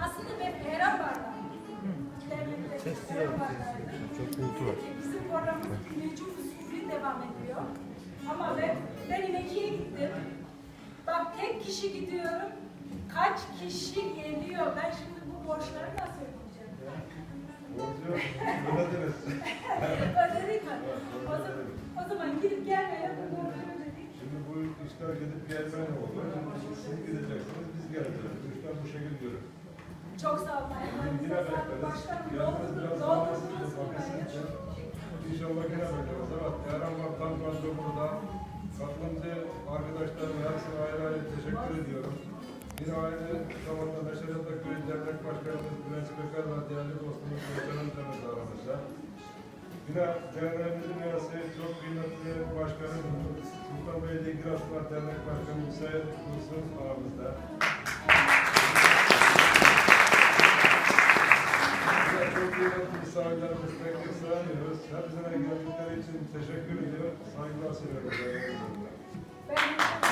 Aslında ben Eren vardı. Devlette Eren vardaydı. Bizim programımız birinci usulü devam ediyor. Kaç kişi geliyor? Ben şimdi bu borçları nasıl ödeyeceğim? Ödedik? O zaman, o zaman gidip gelmeye bu borcu ödedik. Şimdi bu işler gidip gelmen oldu. Şimdi siz gideceksiniz, biz geleceğiz. Bu işler bu şekilde yürür. Çok sağ olun. Başkanım doldurdunuz, burayı. İnşallah bakacağız. Evet, Eren var, Tanrı'nda burada. Katılımcı arkadaşlarım hepsine ayrı ayrı teşekkür ediyorum. Yine aynı zamanda Neşet Ataköy Dernek Başkanımız Bülent Bekar ve değerli dostumuz Gökhan Hocamız da aramızda. Yine derneğimizin üyesi çok kıymetli başkanım Sultanbeyli Giraslar Dernek Başkanı Sayın Dursun aramızda. Çok kıymetli misafirlerimiz tekrar sığamıyoruz. Hepsine geldikleri için teşekkür ediyor. Saygılar sunuyorum. Hani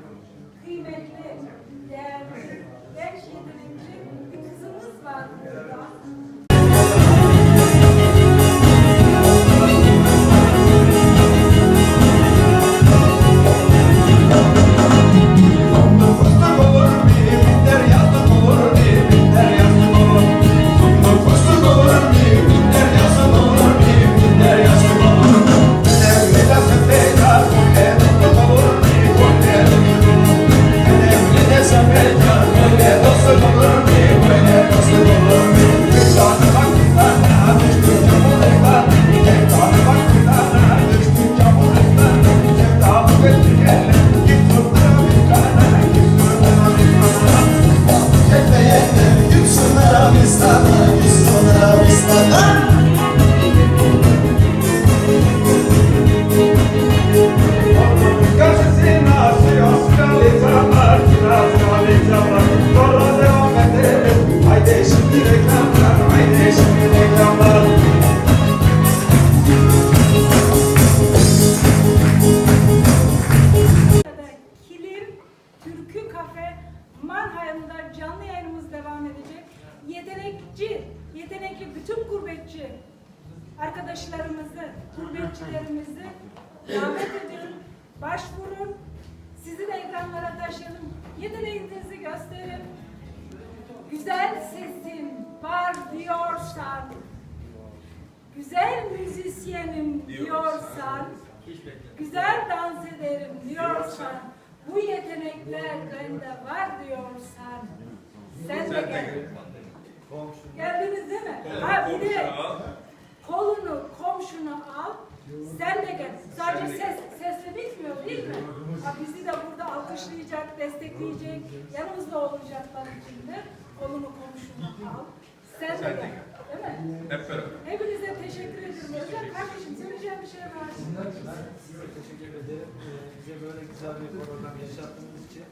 davet edin, başvurun. Sizi de ekranlara taşıyalım. Yeteneğinizi gösterin. Güzel sesin var diyorsan, güzel müzisyenim diyorsan, güzel dans ederim diyorsan, bu yetenekler bende var diyorsan, sen de gel. Geldiniz değil mi? Ha bir de kolunu komşunu al, sen de gel. Sadece ses, sesle bitmiyor değil mi? Ha, bizi de burada alkışlayacak, destekleyecek, yanımızda olacaklar içinde. Kolunu komşunu al, sen de gel. Değil mi? Hep beraber. Hepinize teşekkür ederim. Özlem kardeşim söyleyeceğim bir şey var. Size teşekkür ederim. Ee, bize böyle güzel bir program yaşattığınız için.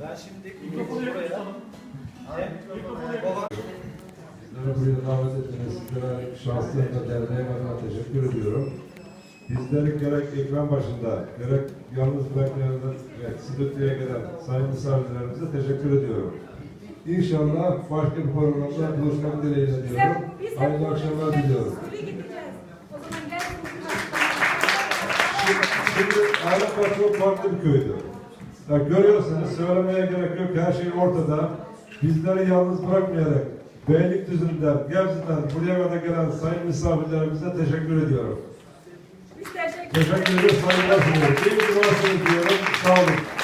Ben şimdi buraya hem baba Bizleri buraya davet ettiniz. Şahsiyetle derneğe adına teşekkür ediyorum. Bizleri gerek ekran başında, gerek yalnız bırakmayanlar ve stüdyoya gelen sayın misafirlerimize teşekkür ediyorum. İnşallah başka bir programda buluşmak dileğiyle diyorum. Hayırlı akşamlar diliyorum. Şimdi Ayrıca çok farklı bir köydü. Ya görüyorsunuz söylemeye gerek yok. Her şey ortada. Bizleri yalnız bırakmayarak Beylikdüzü'nden, Gebze'den buraya kadar gelen sayın misafirlerimize teşekkür ediyorum. Teşekkür ediyorum. Saygılar sunuyorum. İyi varsınız diyorum. Sağ olun.